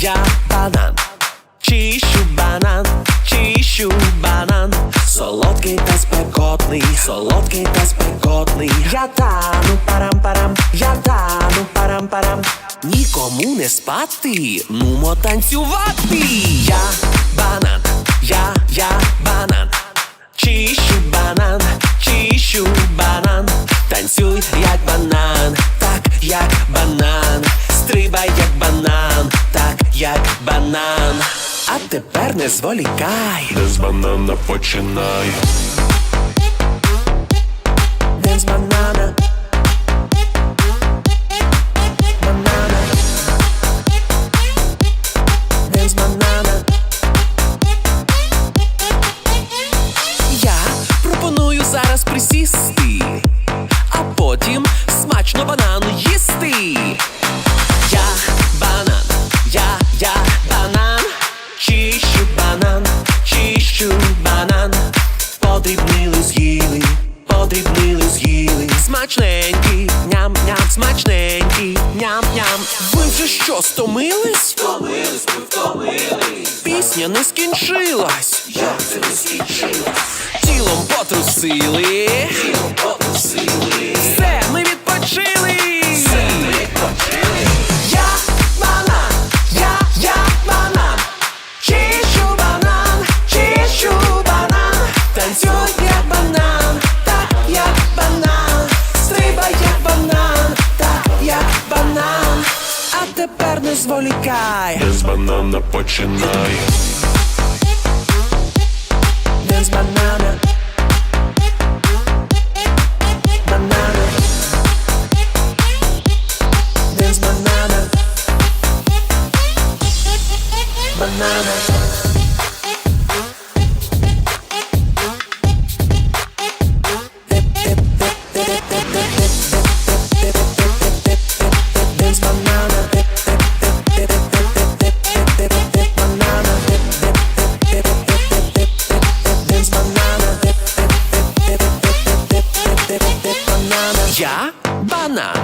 Я банан, чищу банан, чищу банан, солодкий та спекотний, солодкий та спекотний. Я тану парам-парам, я тану парам-парам. Нікому не спати, нумо танцювати. Я банан, я, я банан, чищу банан, чищу банан, танцюй як банан, так як. Як банан. А тепер не зволікай. Де з банана починай. Денс банана. Банана. Денс банана. Я пропоную зараз присісти, а потім смачно банан їсти. Подрібнили з'їли, подрібнили з'їли. Смачненькі, ням-ням, смачненькі, ням-ням. Ви вже що, стомились? Втомились, ми втомились. Пісня не скінчилась. Як це не скінчилась? Тілом потрусили. Тілом зволікай. Де банана починай. Banana. Dance banana. Banana. Zia banan.